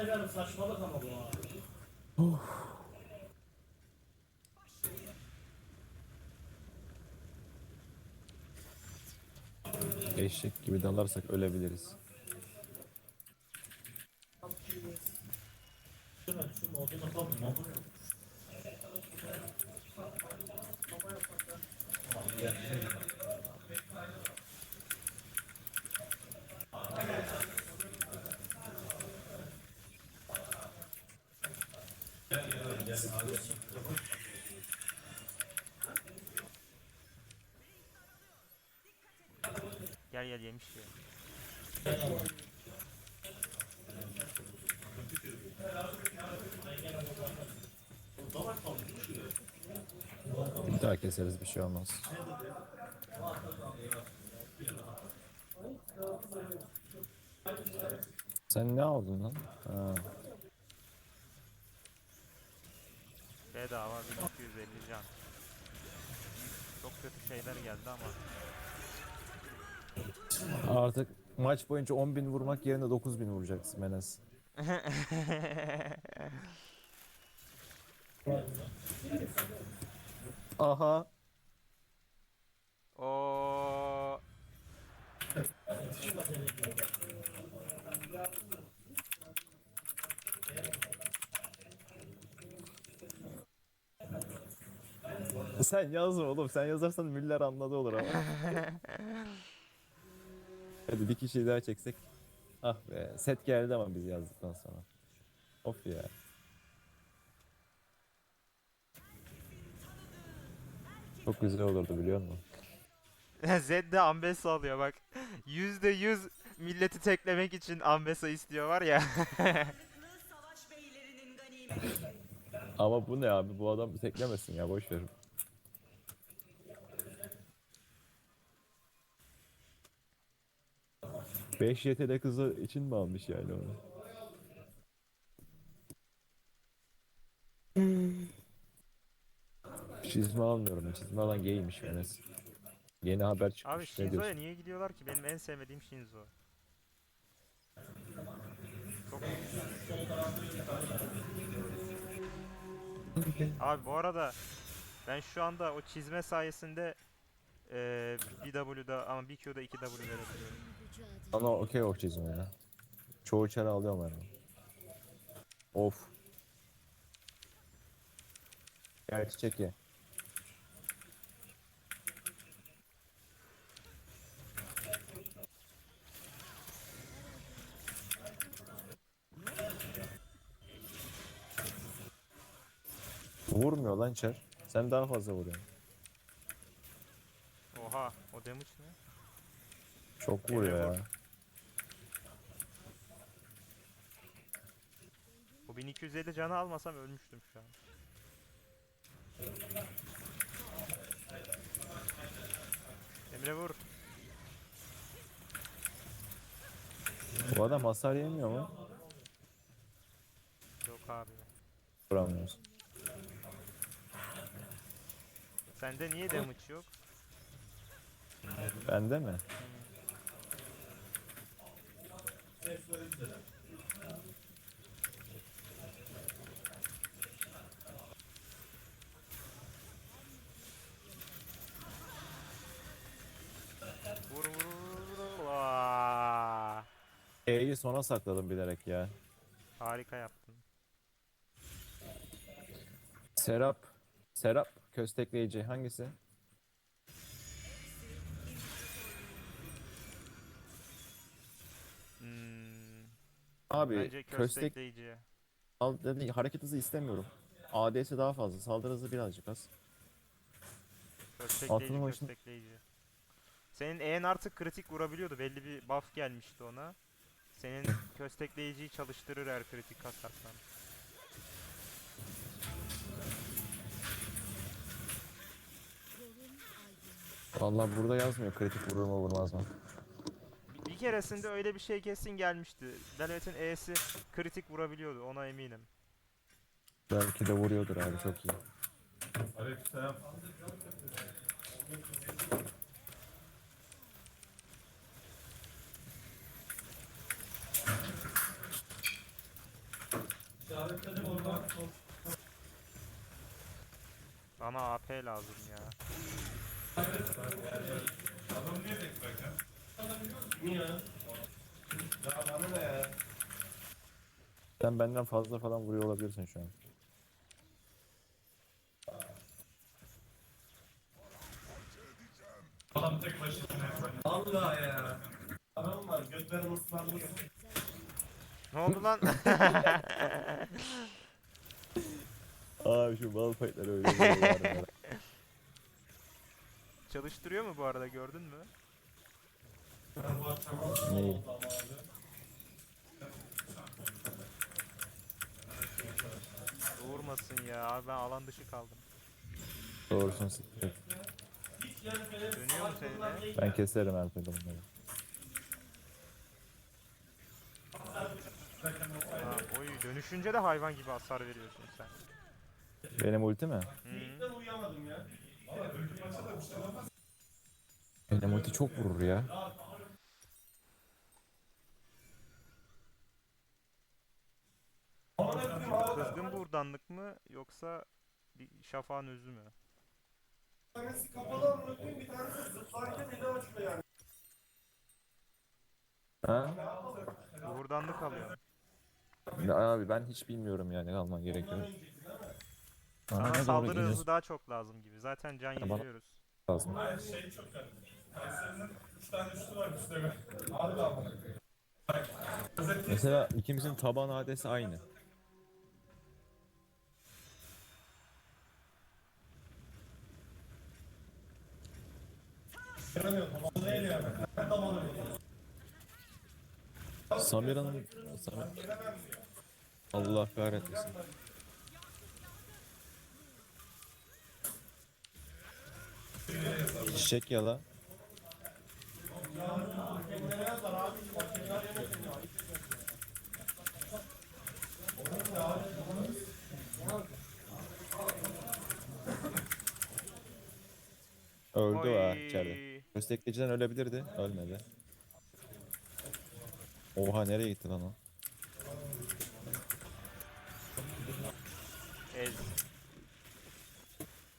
ederim saçmalık ama bu abi. Eşek gibi dalarsak ölebiliriz. Şunu şu modunu yapalım. Gel gel yemiş ya. Bir daha keseriz bir şey olmaz. Sen ne aldın lan? Ha. Bedava 1250 can. Çok kötü şeyler geldi ama. Artık maç boyunca 10.000 vurmak yerine 9.000 vuracaksın Menes. Aha. O sen yazma oğlum. Sen yazarsan Müller anladı olur ama. Hadi bir kişiyi daha çeksek. Ah be. Set geldi ama biz yazdıktan sonra. Of ya. Çok güzel olurdu biliyor musun? Zed de Ambesa alıyor bak. Yüzde yüz milleti teklemek için Ambesa istiyor var ya. Ama bu ne abi? Bu adam teklemesin ya boş verin. 5 YTL kızı için mi almış yani onu? Hmm. Çizme almıyorum. Çizme alan gaymiş Enes. Yeni haber çıkmış. Abi ne Shinzo'ya niye gidiyorlar ki? Benim en sevmediğim Shinzo. Çok... Abi bu arada ben şu anda o çizme sayesinde eee bir W'da ama bir Q'da iki W verebiliyorum. Ana okey o çizme ya. Çoğu çare alıyorum ben. Of. Gel çiçek. Vurmuyor lan çar. Sen daha fazla vuruyorsun. Oha o damage ne? Çok vuruyor ya. O 1250 canı almasam ölmüştüm şu an. Emre vur. Bu adam hasar yemiyor mu? Yok abi. Vuramıyoruz. Sende niye damage yok? Bende mi? Vur vur vur vur. Vaa. E'yi sona sakladım bilerek ya. Harika yaptın. Serap. Serap. Köstekleyici. Hangisi? Abi bence köstek köstekleyici. hareket hızı istemiyorum. ADS daha fazla. Saldırı hızı birazcık az. Köstekleyici Aklım başında- köstekleyici. Senin E'en artık kritik vurabiliyordu. Belli bir buff gelmişti ona. Senin köstekleyiciyi çalıştırır eğer kritik kasarsan. Vallahi burada yazmıyor kritik vurur mu vurmaz mı? Bir, keresinde öyle bir şey kesin gelmişti. Velvet'in E'si kritik vurabiliyordu ona eminim. Belki de vuruyordur abi çok iyi. Aleykümselam. Bana AP lazım ya. Adam niye bırakıyor? Sen benden fazla falan vuruyor olabilirsin şu an. Adam tek başına. Allah ya. Adam var götlerim ıslanmış. Ne oldu lan? Abi şu bal fightları öyle ya. Çalıştırıyor mu bu arada gördün mü? Neyi? Doğurmasın ya abi ben alan dışı kaldım. Doğrusunu siktir. Dönüyor mu seninle? Ben keserim her türlü bunları. Ha, oy dönüşünce de hayvan gibi hasar veriyorsun sen. Benim ulti mi? Hı. Benim ulti çok vurur ya. Kızgın buradanlık mı yoksa bir şafağın özü mü? Tanesi kapalı amına koyayım bir tanesi zıplarken eli açıyor yani. Ha? Buradanlık alıyorum. Ya abi ben hiç bilmiyorum yani alman gerekiyor. Sana Bana doğru saldırı iniyorsun hızı daha çok lazım gibi. Zaten can yeniliyoruz. lazım. Şey çok garip. Kayseri'nin 3 tane üstü var göre. Harbi ama. Mesela ikimizin taban adesi aynı. Samira'nın Samir... Allah kahretmesin. Çiçek yala. Öldü ha içeride. Oy. Köstekleyiciden ölebilirdi. Ölmedi. Oha nereye gitti lan o? Ez.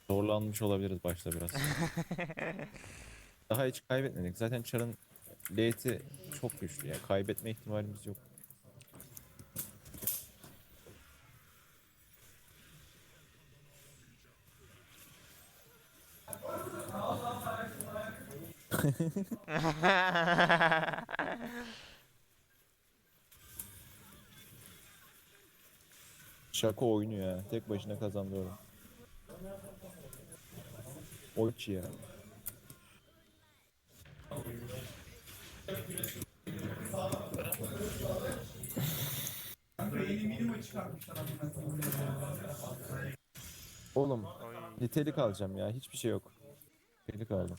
Zorlanmış olabiliriz başta biraz. Daha hiç kaybetmedik. Zaten Char'ın late'i çok güçlü ya. Kaybetme ihtimalimiz yok. Şaka oynuyor ya. Tek başına kazanıyorum. Oç ya. Oğlum nitelik alacağım ya. Hiçbir şey yok. Nitelik aldım.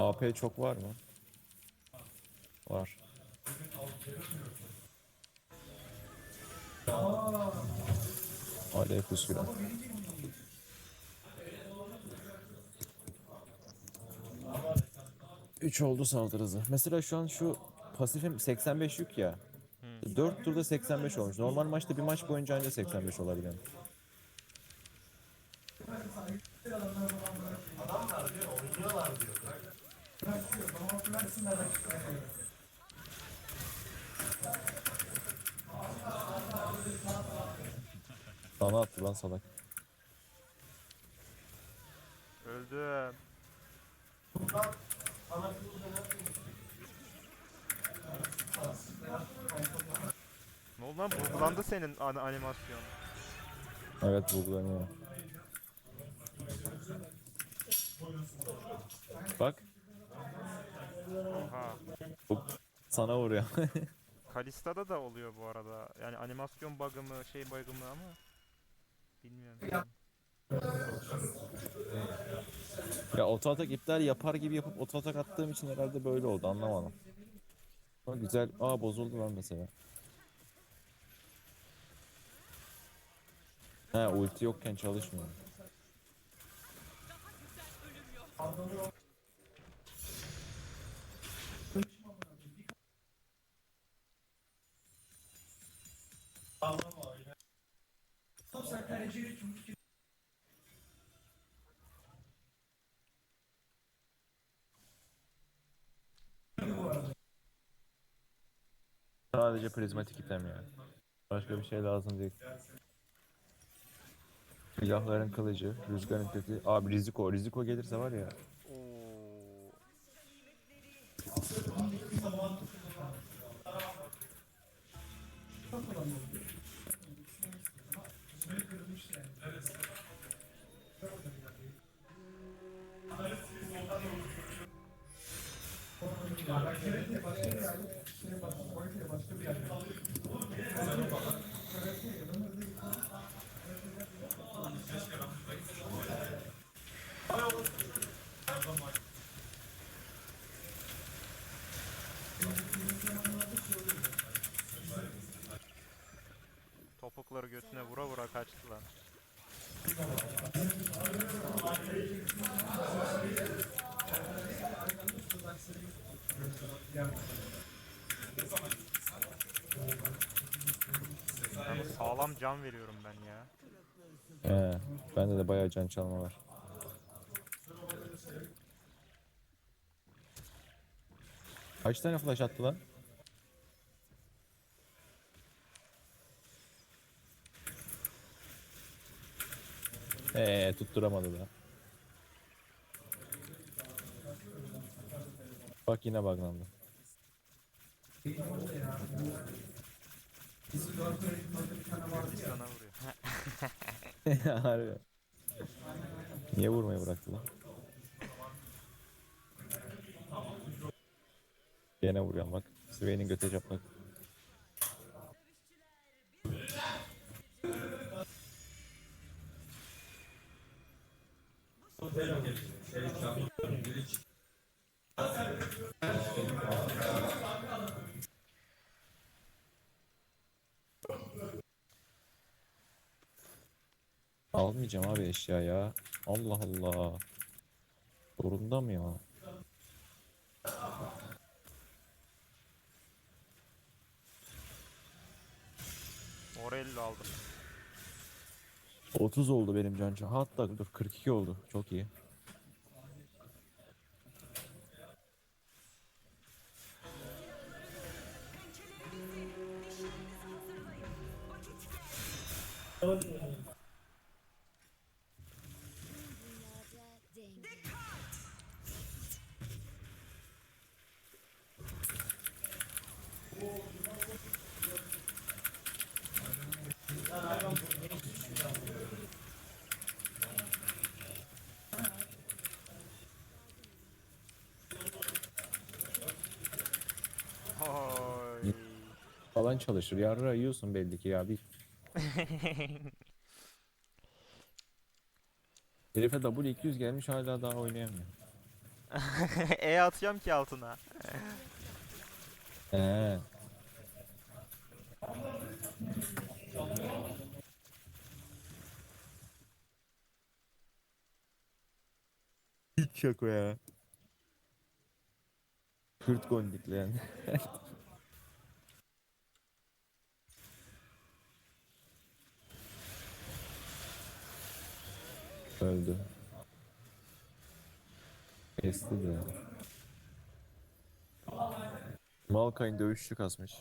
AP çok var mı? Var. Aleykümselam. Üç oldu saldırı hızı. Mesela şu an şu pasifim 85 yük ya. 4 turda 85 olmuş. Normal maçta bir maç boyunca ancak 85 olabiliyor. Bana attı lan salak. Öldüm. oldu lan? Buglandı senin an- animasyon. Evet buglanıyor. Bak Oha. bu sana vuruyor. Kalista'da da oluyor bu arada. Yani animasyon bug'ı mı şey bug'ı mı ama bilmiyorum. ya oto atak iptal yapar gibi yapıp oto atak attığım için herhalde böyle oldu anlamadım. Ama güzel. Aa bozuldu lan mesela. He ulti yokken çalışmıyor. Sadece prizmatik item yani. Başka bir şey lazım değil. Silahların kılıcı, rüzgarın kötü. Abi Riziko, Riziko gelirse var ya. Topukları götüne vura vura kaçtı lan. Yalnız sağlam can veriyorum ben ya. He, bende de bayağı can çalma var. Kaç tane flash attı lan? Eee tutturamadı da. Bak yine buglandı. Sana vuruyor. Harbi. Niye vurmayı bıraktı lan? Gene vuruyorum bak. Swain'in göte çaplak. Almayacağım abi eşya ya. Allah Allah. Zorunda mı ya? Morello aldım. 30 oldu benim canca. Hatta dur 42 oldu. Çok iyi. Falan çalışır. Yarra yiyorsun belli ki ya. Bir Herife W200 gelmiş hala daha oynayamıyor. e atıyorum ki altına. Ee. Hiç şaka ya. Kürt gondikli Öldü. Kesti de. Malkay'ın dövüşçü kasmış.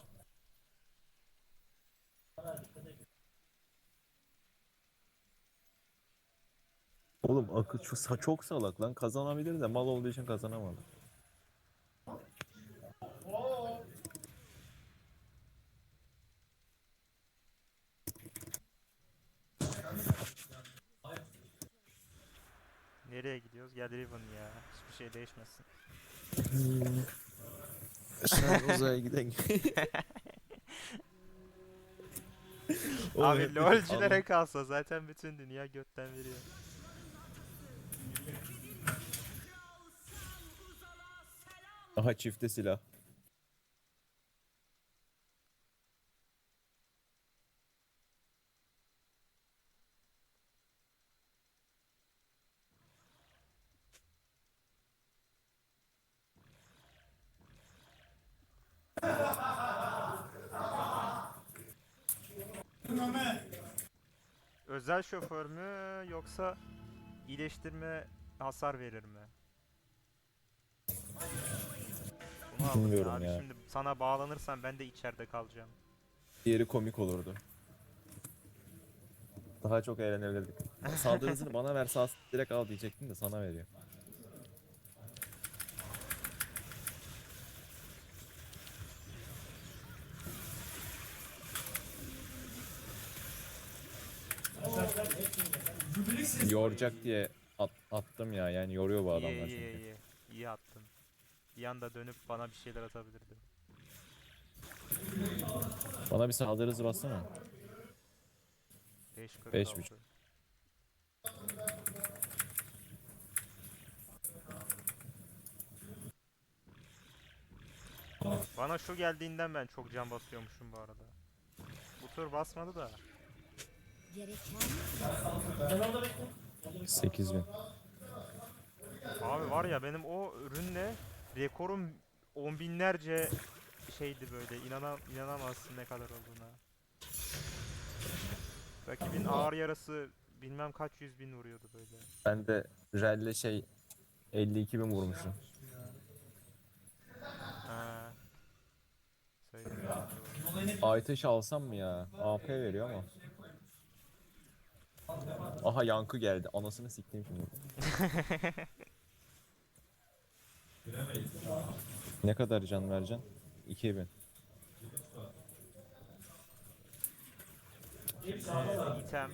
Oğlum akıl çok, çok salak lan kazanabilir de mal olduğu için kazanamadı. Nereye gidiyoruz? Gel Riven ya. Hiçbir şey değişmesin. Sen uzaya hep Abi lolcilere kalsa zaten bütün dünya götten veriyor. Aha çifte silah. Özel şoför mü yoksa iyileştirme hasar verir mi? Bunu aldım Bilmiyorum abi. ya. Şimdi sana bağlanırsam ben de içeride kalacağım. Diğeri komik olurdu. Daha çok eğlenebilirdik. Saldırı hızını bana ver sağ direkt al diyecektim de sana veriyor. Yoracak diye at- attım ya yani yoruyor bu adamlar iyi iyi çünkü. iyi. İyi attın. Bir anda dönüp bana bir şeyler atabilirdi. Bana bir saldırı hızı bassana. 5 Beş buçuk. Bana şu geldiğinden ben çok can basıyormuşum bu arada. Bu tur basmadı da. Gereken 8000. Abi var ya benim o ürünle rekorum on binlerce şeydi böyle inanam inanamazsın ne kadar olduğuna. Rakibin ağır yarası bilmem kaç yüz bin vuruyordu böyle. Ben de Rel'le şey 52 bin vurmuşum. Ha. Aytaş alsam mı ya? AP veriyor ama. Aha yankı geldi. Anasını siktim şimdi. ne kadar can vereceksin? 2000. Ee, item.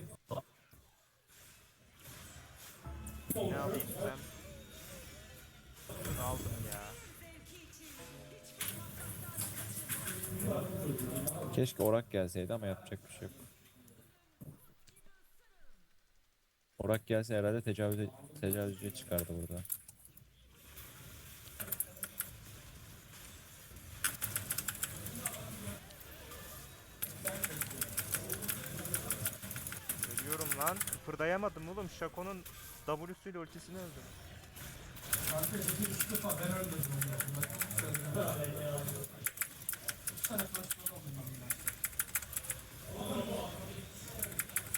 Ne alayım item? Bunu aldım ya. Keşke orak gelseydi ama yapacak bir şey yok. Orak gelse herhalde tecavüze, tecavüzcüye çıkardı burada. Ölüyorum lan. Kıpırdayamadım oğlum. Shaco'nun W'suyla ultisini öldüm. Kanka iki üç defa ben öldürdüm onu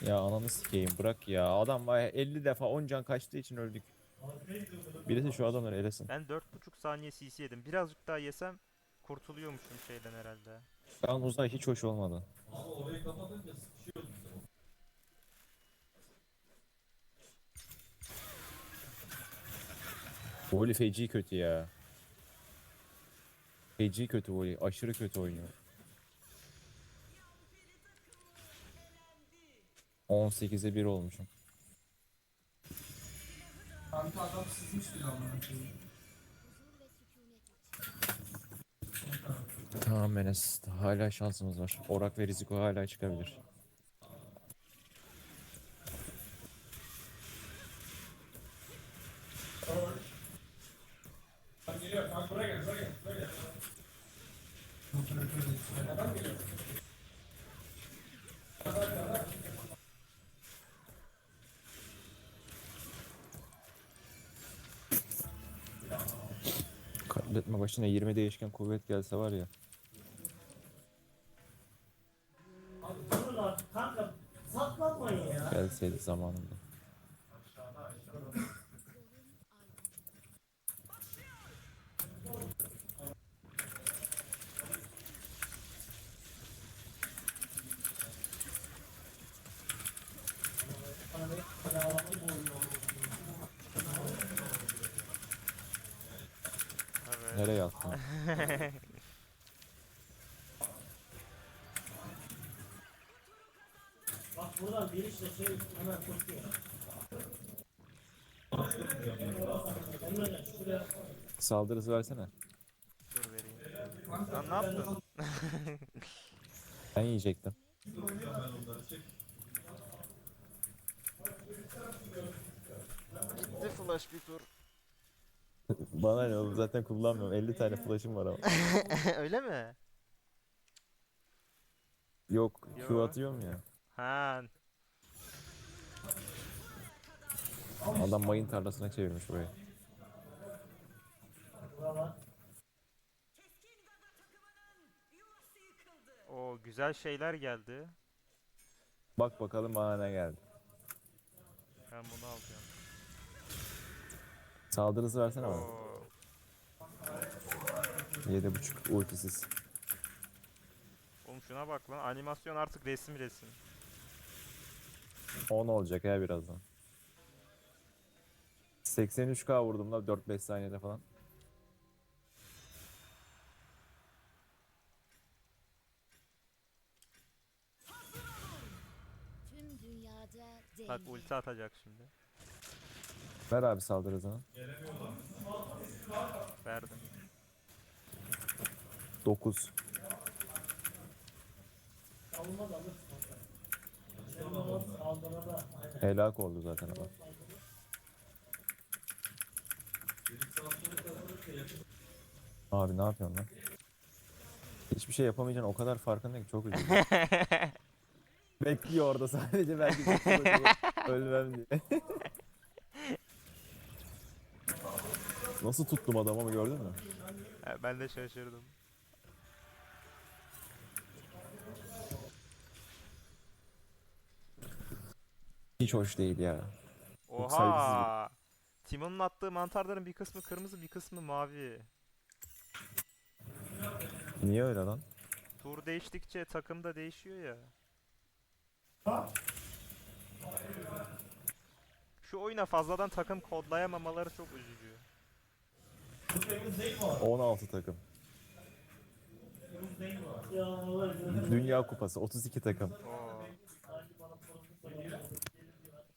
ya. Ananı sikeyim bırak ya. Adam var ya 50 defa 10 can kaçtığı için öldük. Birisi şu adamları elesin. Ben 4.5 saniye CC yedim. Birazcık daha yesem kurtuluyormuşum şeyden herhalde. Şu an uzay hiç hoş olmadı. Ama orayı kapatınca sıkışıyordum. Voli feci kötü ya. Feci kötü Voli. Aşırı kötü oynuyor. 18'e 1 olmuşum. Kanka adam sızmış bile amına koyayım. Tamam Enes. Hala şansımız var. Orak ve Riziko hala çıkabilir. Başına 20 değişken kuvvet gelse var ya. Dururlar kanka saklanmayın ya. Gelseydi zamanında. Evet. Nereye attın? Bak buradan bir işte şey hemen koşuyor. Saldırısı versene. Dur vereyim. Lan ne yaptın? Ben yiyecektim. Gitti flash bir tur. Bana ne oğlum zaten kullanmıyorum. 50 tane flash'ım var ama. Öyle mi? Yok Q Yo. atıyorum ya. Ha, Adam mayın tarlasına çevirmiş burayı. o güzel şeyler geldi. Bak bakalım bana ne geldi. Ben bunu alacağım. Saldırısı versene bana. Oo. 7.5 ultisiz. Oğlum şuna bak lan animasyon artık resim resim. 10 olacak ya birazdan. 83k vurdum da 4-5 saniyede falan. Tüm dünyada Bak ulti atacak şimdi. Ver abi saldırı hızını. Verdim. 9. Helak oldu zaten adam. Abi ne yapıyorsun lan? Hiçbir şey yapamayacaksın o kadar farkındayım ki çok üzüldüm. Bekliyor orada sadece belki ölmem diye. Nasıl tuttum adamı ama gördün mü? Ben de şaşırdım. Hiç hoş değil ya. Çok saygısız Oha! Timon'un attığı mantarların bir kısmı kırmızı bir kısmı mavi. Niye öyle lan? Tur değiştikçe takım da değişiyor ya. Şu oyuna fazladan takım kodlayamamaları çok üzücü. 16 takım. Dünya Kupası 32 takım.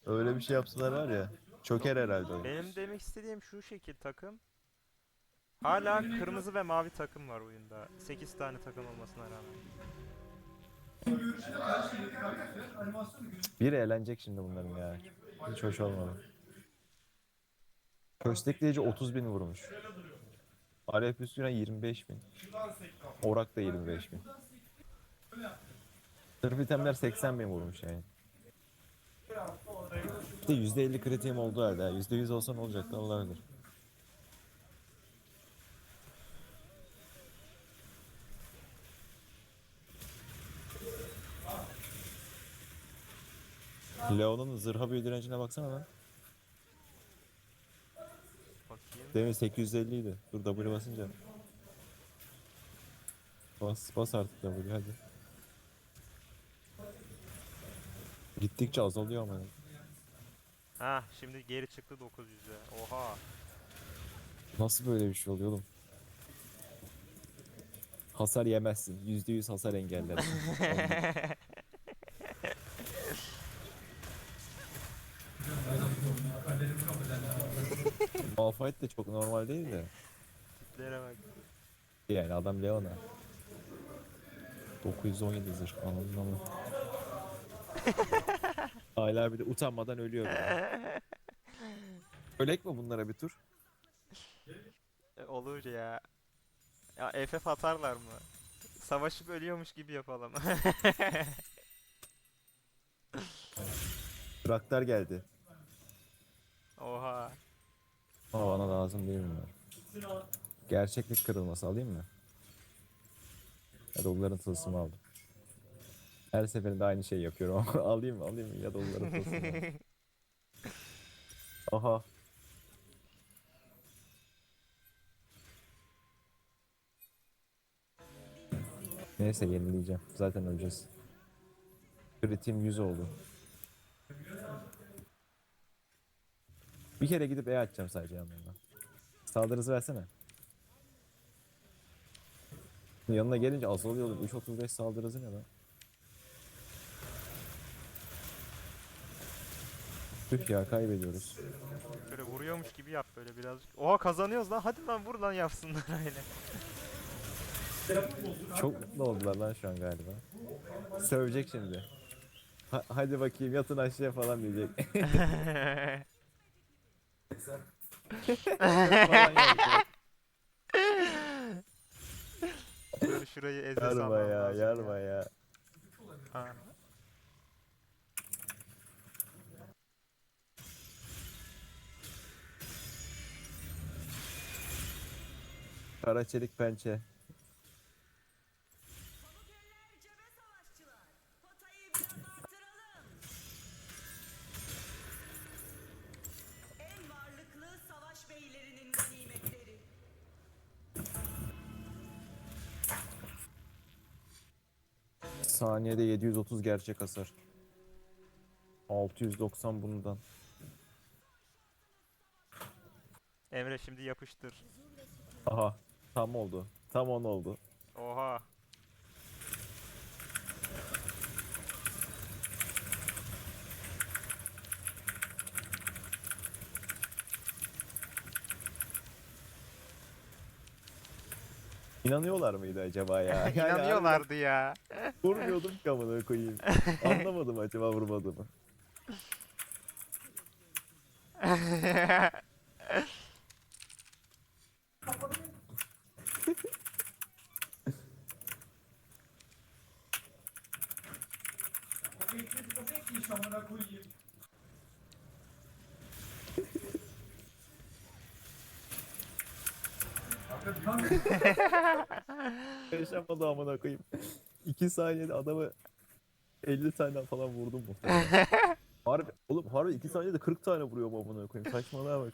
Öyle bir şey yapsalar var ya. Çöker herhalde oyun. Benim demek istediğim şu şekil takım. Hala kırmızı ve mavi takım var oyunda. 8 tane takım olmasına rağmen. Biri eğlenecek şimdi bunların ya. Hiç hoş olmadı. Köstekleyici 30 bin vurmuş. Aref üstüne 25 bin. Orak da 25 bin. Sırf itemler 80 bin vurmuş yani. İşte %50 kritiğim oldu halde. ha. %100 olsa ne olacak da Allah bilir. Leon'un zırha büyü direncine baksana lan. Bakayım. Demin 850 idi. Dur W basınca. Bas, bas artık W hadi. Gittikçe azalıyor ama. Ha şimdi geri çıktı 900'e. Oha. Nasıl böyle bir şey oluyor oğlum? Hasar yemezsin. %100 hasar engellersin. Malphite de çok normal değil de. Tiplere bak. Yani adam Leona. 917 zırh anladın ama. Hala bir de utanmadan ölüyor. de. Ölek mi bunlara bir tur? E, Olur ya. Ya FF atarlar mı? Savaşıp ölüyormuş gibi yapalım. Traktör geldi. Oha. Ama bana lazım değil bunlar. Gerçeklik kırılması alayım mı? Ya da onların tılsımı aldım. Her seferinde aynı şey yapıyorum ama alayım mı alayım mı ya da onların tılsımı alayım. Aha. Neyse yenileyeceğim. Zaten öleceğiz. Kritiğim 100 oldu. Bir kere gidip E açacağım sadece yanlarına. Saldırısı versene. Yanına gelince azalıyor oğlum. 3.35 saldırısı ne lan? Tüh ya kaybediyoruz. Vuruyor vuruyormuş gibi yap böyle birazcık. Oha kazanıyoruz lan. Hadi lan vur lan yapsınlar öyle. Çok mutlu oldular lan şu an galiba. Sövecek şimdi. Ha- hadi bakayım yatın aşağıya falan diyecek. Şöyle şurayı ezle yarma ya, yarma ya. Ha. Kara çelik pençe. Saniyede 730 gerçek hasar. 690 bundan. Emre şimdi yapıştır. Aha tam oldu. Tam 10 oldu. Oha. İnanıyorlar mıydı acaba ya? İnanıyorlardı ya. Vurmuyordum ki amına koyayım. Anlamadım acaba vurmadığımı. Yaşamadı amına koyayım. 2 saniyede adamı 50 tane falan vurdum muhtemelen. harbi, oğlum harbi 2 saniyede 40 tane vuruyor amına koyayım. Saçmalığa bak.